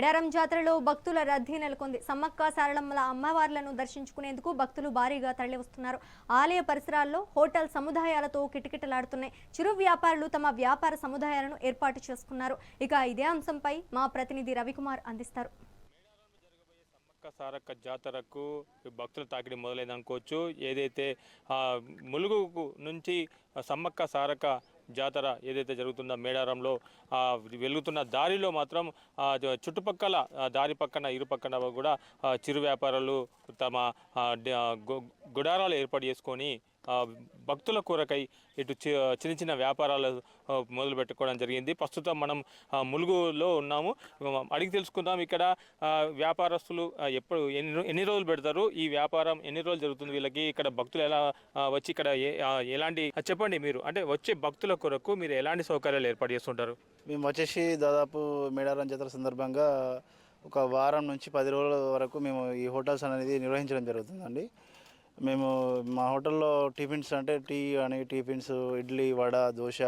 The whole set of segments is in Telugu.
మేడారం జాతరలో భక్తుల రద్దీ నెలకొంది. సమ్మక్క సారళమ్మల అమ్మవార్లను దర్శించుకునేందుకు భక్తులు భారీగా తరలివస్తున్నారు. ఆలయ పరిసరాల్లో హోటల్ సముదాయాలతో కిటకిటలాడుతున్నాయి. చిరు వ్యాపారులు తమ వ్యాపార సముదాయాలను ఏర్పాటు చేసుకున్నారు. ఇక ఇదే అంశంపై మా ప్రతినిధి రవికుమార్ అందిస్తారు. సమ్మక్క సారక్క జాతరకు భక్తుల తాకిడి మొదలైంది అనుకోవచ్చు ఏదైతే ములుగు నుంచి సమ్మక్క సారక్క జాతర ఏదైతే జరుగుతుందో మేడారంలో వెలుగుతున్న దారిలో మాత్రం చుట్టుపక్కల దారి పక్కన ఇరు పక్కన కూడా చిరు వ్యాపారులు తమ గుడారాలు ఏర్పాటు చేసుకొని భక్తుల కొరకై ఇటు చి- చిన్న చిన్న వ్యాపారాలు మొదలు పెట్టుకోవడం జరిగింది. ప్రస్తుతం మనం ములుగులో ఉన్నాము. అడిగి తెలుసుకుందాం ఇక్కడ వ్యాపారస్తులు ఎప్పుడు ఎన్ని ఎన్ని రోజులు పెడతారు? ఈ వ్యాపారం ఎన్ని రోజులు జరుగుతుంది? వీళ్ళకి ఇక్కడ భక్తులు ఎలా వచ్చి ఇక్కడ ఏ- ఎలాంటి చెప్పండి మీరు. అంటే వచ్చే భక్తుల కొరకు మీరు ఎలాంటి సౌకర్యాలు ఏర్పాటు చేస్తుంటారు? మేము వచ్చేసి దాదాపు మేడారం జాతర సందర్భంగా ఒక వారం నుంచి పది రోజుల వరకు మేము ఈ హోటల్స్ అనేది నిర్వహించడం జరుగుతుందండి. మేము మా హోటల్లో టిఫిన్స్ అంటే టీ అని tiffins idli vada dosa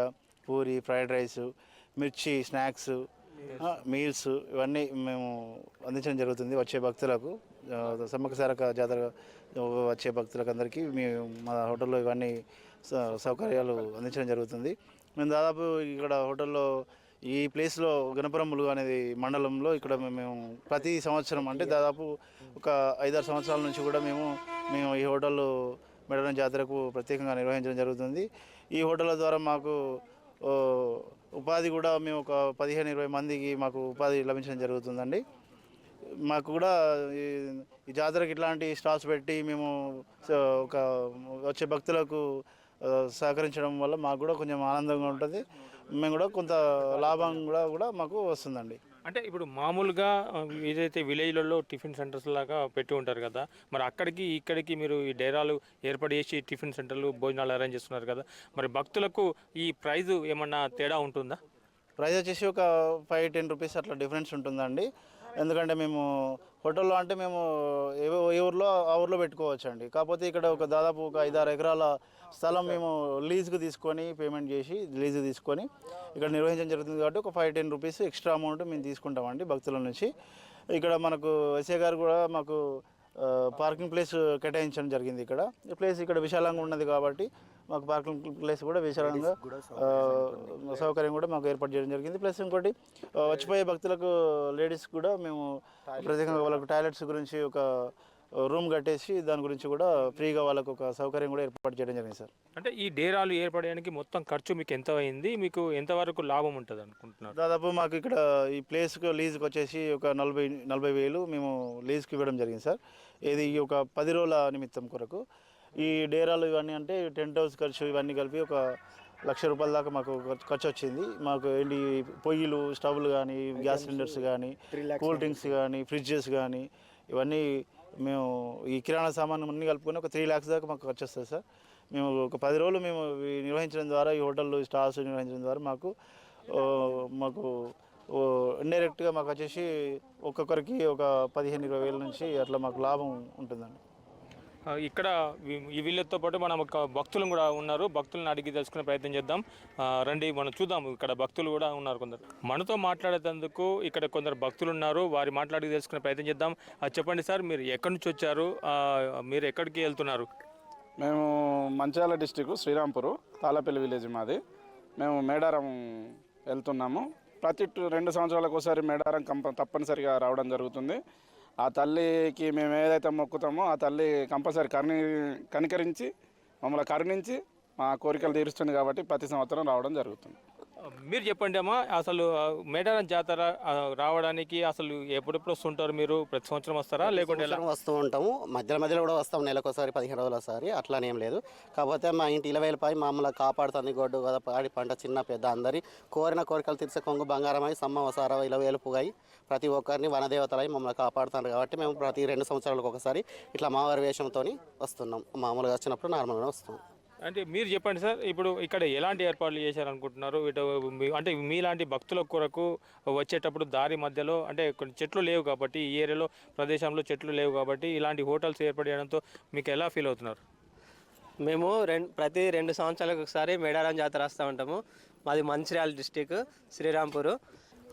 puri fried rice mirchi snacks meals ఇవన్నీ మేము అందించడం జరుగుతుంది వచ్చే భక్తులకు. ఆ, సమ్మక్క సారక జాతర వచ్చే భక్తులకు అందరికీ మేము మా హోటల్లో ఇవన్నీ స- సౌకర్యాలు అందించడం జరుగుతుంది. మేము దాదాపు ఇక్కడ హోటల్లో ఈ ప్లేస్లో గణపురం ములుగు అనేది మండలంలో ఇక్కడ మేము ప్రతి సంవత్సరం అంటే దాదాపు ఒక ఐదారు సంవత్సరాల నుంచి కూడా మేము మేము ఈ హోటల్లో మెడలం జాతరకు ప్రత్యేకంగా నిర్వహించడం జరుగుతుంది. ఈ హోటళ్ళ ద్వారా మాకు ఉపాధి కూడా మేము ఒక పదిహేను ఇరవై మందికి మాకు ఉపాధి లభించడం జరుగుతుందండి. మాకు కూడా ఈ జాతరకు జాతరకి ఇట్లాంటి స్టాల్స్ పెట్టి మేము ఒక వచ్చే భక్తులకు సహకరించడం వల్ల మాకు కూడా కొంచెం ఆనందంగా ఉంటుంది. మేము కూడా కొంత లాభం కూడా కూడా మాకు వస్తుందండి. అంటే ఇప్పుడు మామూలుగా ఏదైతే విలేజ్లలో టిఫిన్ సెంటర్స్ లాగా పెట్టి ఉంటారు కదా మరి అక్కడికి ఇక్కడికి మీరు ఈ డేరాలు ఏర్పాటు చేసి టిఫిన్ సెంటర్లు భోజనాలు అరేంజ్ చేస్తున్నారు కదా మరి భక్తులకు ఈ ప్రైజ్ ఏమన్నా తేడా ఉంటుందా? ప్రైస్ వచ్చేసి ఒక ఫైవ్ టెన్ రూపీస్ అట్లా డిఫరెన్స్ ఉంటుందండి. ఎందుకంటే మేము హోటల్లో అంటే మేము ఏ ఏ ఊర్లో ఆ ఊర్లో పెట్టుకోవచ్చు అండి కాకపోతే ఇక్కడ ఒక దాదాపు ఒక ఐదారు ఎకరాల స్థలం మేము లీజ్కి తీసుకొని పేమెంట్ చేసి లీజ్ తీసుకొని ఇక్కడ నిర్వహించడం జరుగుతుంది కాబట్టి ఒక five ten rupees extra amount మేము తీసుకుంటామండి భక్తుల నుంచి. ఇక్కడ మనకు ఎస్ఏ గారు కూడా మాకు పార్కింగ్ ప్లేస్ కేటాయించడం జరిగింది ఇక్కడ. ఈ ప్లేస్ ఇక్కడ విశాలంగా ఉన్నది కాబట్టి మాకు పార్కింగ్ ప్లేస్ కూడా విశాలంగా సౌకర్యం కూడా మాకు ఏర్పాటు చేయడం జరిగింది. ప్లస్ ఇంకోటి వచ్చిపోయే భక్తులకు లేడీస్ కూడా మేము ప్రత్యేకంగా వాళ్ళకు టాయిలెట్స్ గురించి ఒక రూమ్ కట్టేసి దాని గురించి కూడా ఫ్రీగా వాళ్ళకు ఒక సౌకర్యం కూడా ఏర్పాటు చేయడం జరిగింది సార్. అంటే ఈ డేరాలు ఏర్పడడానికి మొత్తం ఖర్చు మీకు ఎంత అయింది? మీకు ఎంతవరకు లాభం ఉంటుంది అనుకుంటున్నారు? దాదాపు మాకు ఇక్కడ ఈ ప్లేస్కి లీజ్కి వచ్చేసి ఒక నలభై నలభై వేలు మేము లీజ్కి ఇవ్వడం జరిగింది సార్. ఇది ఈ ఒక పది రోజుల నిమిత్తం కొరకు. ఈ డేరాలు ఇవన్నీ అంటే టెంట్ హౌస్ ఖర్చు ఇవన్నీ కలిపి ఒక లక్ష రూపాయల దాకా మాకు ఖర్చు- ఖర్చు వచ్చింది. మాకు ఏంటి పొయ్యిలు స్టవ్లు కానీ గ్యాస్ సిలిండర్స్ కానీ కూల్ డ్రింక్స్ కానీ ఫ్రిడ్జెస్ కానీ ఇవన్నీ మేము ఈ కిరాణా సామాన్ అన్ని కలుపుకొని ఒక త్రీ ల్యాక్స్ దాకా మాకు ఖర్చు వస్తుంది సార్. మేము ఒక పది రోజులు మేము నిర్వహించడం ద్వారా ఈ హోటల్లో స్టాల్స్ నిర్వహించడం ద్వారా మాకు మాకు ఇండైరెక్ట్గా మాకు వచ్చేసి ఒక్కొక్కరికి ఒక పదిహేను ఇరవై వేల నుంచి అట్లా మాకు లాభం ఉంటుందండి. ఇక్కడ ఈ వీళ్ళతో పాటు మనం ఒక భక్తులు కూడా ఉన్నారు. భక్తులను అడిగి తెలుసుకునే ప్రయత్నం చేద్దాం. రండి మనం చూద్దాం ఇక్కడ భక్తులు కూడా ఉన్నారు కొందరు. మనతో మాట్లాడేందుకు ఇక్కడ కొందరు భక్తులు ఉన్నారు. వారి మాట్లాడి తెలుసుకునే ప్రయత్నం చేద్దాం. చెప్పండి సార్ మీరు ఎక్కడి నుంచి వచ్చారు? మీరు ఎక్కడికి వెళ్తున్నారు? మేము మంచిర్యాల డిస్టిక్ శ్రీరాంపూర్ తాళపల్లి విలేజ్ మాది. మేము మేడారం వెళ్తున్నాము. ప్రతి రెండు సంవత్సరాలకు ఒకసారి మేడారం కంప తప్పనిసరిగా రావడం జరుగుతుంది. ఆ తల్లికి మేము ఏదైతే మొక్కుతామో ఆ తల్లి కంపల్సరీ కరుణి కనికరించి మమ్మల్ని కరుణించి మా కోరికలు తీరుస్తుంది కాబట్టి ప్రతి సంవత్సరం రావడం జరుగుతుంది. మీరు చెప్పండి అమ్మా అసలు మేడారం జాతర రావడానికి అసలు ఎప్పుడెప్పుడు వస్తుంటారు మీరు? ప్రతి సంవత్సరం వస్తారా? లేకుంటే వస్తూ ఉంటాము. మధ్యలో మధ్యలో కూడా వస్తాం నెలకోసారి పదిహేను రోజులు ఒకసారి అట్లానే ఏం లేదు. కాకపోతే మా ఇంటి ఇలవేలపై మమ్మల్ని కాపాడుతుంది గొడ్డు కదా పాడి పంట చిన్న పెద్ద అందరి. కోరిన కోరికలు తీర్చే కొంగు బంగారమై సమ్మ వసార ఇలవేలుపుగాయి ప్రతి ఒక్కరిని వనదేవతలై మమ్మల్ని కాపాడుతున్నారు కాబట్టి మేము ప్రతి రెండు సంవత్సరాలకు ఒకసారి ఇట్లా మావారి వేషంతో వస్తున్నాం. మామూలుగా వచ్చినప్పుడు నార్మల్గా వస్తాం. అంటే మీరు చెప్పండి సార్ ఇప్పుడు ఇక్కడ ఎలాంటి ఏర్పాట్లు చేశారనుకుంటున్నారు? ఇటు మీ- అంటే మీలాంటి భక్తుల కొరకు వచ్చేటప్పుడు దారి మధ్యలో అంటే కొన్ని చెట్లు లేవు కాబట్టి ఈ ఏరియాలో ప్రదేశంలో చెట్లు లేవు కాబట్టి ఇలాంటి హోటల్స్ ఏర్పాటు చేయడంతో మీకు ఎలా ఫీల్ అవుతున్నారు? మేము రెండు ప్రతి రెండు సంవత్సరాలకు ఒకసారి మేడారం జాతర వస్తూ ఉంటాము. మాది మంచిర్యాల డిస్టిక్ శ్రీరాంపూర్.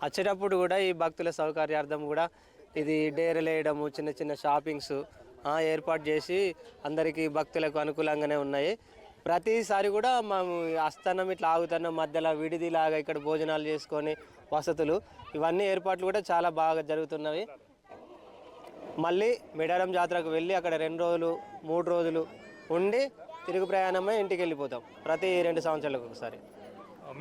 వచ్చేటప్పుడు కూడా ఈ భక్తుల సౌకర్యార్థం కూడా ఇది డేరలు వేయడము చిన్న చిన్న షాపింగ్స్ ఏర్పాటు చేసి అందరికీ భక్తులకు అనుకూలంగానే ఉన్నాయి. ప్రతిసారి కూడా మేము అస్తన్నం ఇట్లా ఆగుతున్నాం మధ్యలో విడిదిలాగా ఇక్కడ భోజనాలు చేసుకొని వసతులు ఇవన్నీ ఏర్పాట్లు కూడా చాలా బాగా జరుగుతున్నవి. మళ్ళీ మేడారం జాతరకు వెళ్ళి అక్కడ రెండు రోజులు మూడు రోజులు ఉండి తిరుగు ప్రయాణమే ఇంటికి వెళ్ళిపోతాం ప్రతి రెండు సంవత్సరాలకు ఒకసారి.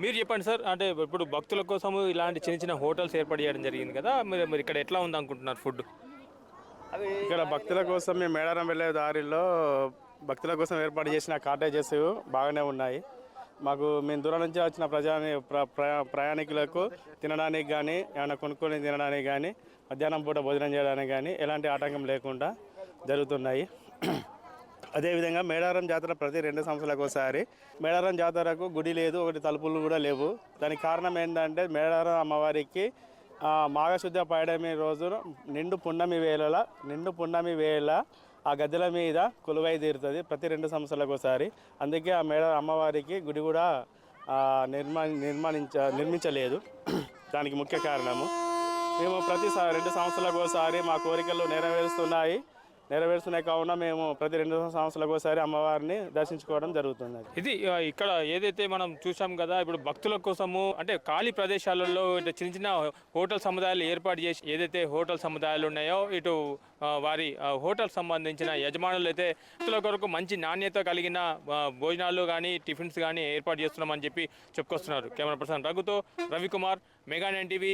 మీరు చెప్పండి సార్ అంటే ఇప్పుడు భక్తుల కోసం ఇలాంటి చిన్న చిన్న హోటల్స్ ఏర్పాటు చేయడం జరిగింది కదా మీరు మీరు ఇక్కడ ఎట్లా ఉంది అనుకుంటున్నారు ఫుడ్ ఇక్కడ భక్తుల కోసం మేము మేడారం వెళ్ళే దారిలో భక్తుల కోసం ఏర్పాటు చేసిన కాటేజెస్ బాగానే ఉన్నాయి. మాకు మేము దూరం నుంచి వచ్చిన ప్రజాని ప్ర ప్రయాణికులకు తినడానికి కానీ ఏమైనా కొనుక్కొని తినడానికి కానీ మధ్యాహ్నం పూట భోజనం చేయడానికి కానీ ఎలాంటి ఆటంకం లేకుండా జరుగుతున్నాయి. అదేవిధంగా మేడారం జాతర ప్రతి రెండు సంవత్సరాలకు ఒకసారి. మేడారం జాతరకు గుడి లేదు ఒకటి తలుపులు కూడా లేవు. దానికి కారణం ఏంటంటే మేడారం అమ్మవారికి మాఘశుద్ధ పైడమి రోజున నిండు పున్నమి వేళల నిండు పున్నమి వేళ ఆ గద్దెల మీద కొలువై తీరుతుంది ప్రతి రెండు సంవత్సరాలకు ఒకసారి. అందుకే ఆ మేడ అమ్మవారికి గుడి కూడా నిర్మా నిర్మాణించ నిర్మించలేదు. దానికి ముఖ్య కారణము. మేము ప్రతి స- రెండు సంవత్సరాలకు ఒకసారి మా కోరికలు నెరవేరుస్తున్నాయి. నెరవేరుస్తున్నాయి కావున మేము ప్రతి రెండు సంవత్సరాలకు ఒకసారి అమ్మవారిని దర్శించుకోవడం జరుగుతుంది ఇది ఇక్కడ ఏదైతే మనం చూసాం కదా ఇప్పుడు భక్తుల కోసము అంటే ఖాళీ ప్రదేశాలలో చిన్న చిన్న హోటల్ సముదాయాలు ఏర్పాటు చేసి ఏదైతే హోటల్ సముదాయాలు ఉన్నాయో ఇటు వారి హోటల్ సంబంధించిన యజమానులు అయితే భక్తుల కొరకు మంచి నాణ్యత కలిగిన భోజనాలు కానీ టిఫిన్స్ కానీ ఏర్పాటు చేస్తున్నామని చెప్పి చెప్పుకొస్తున్నారు. కెమెరా పర్సన్ రఘుతో రవికుమార్ మెగా నైన్ టీవీ.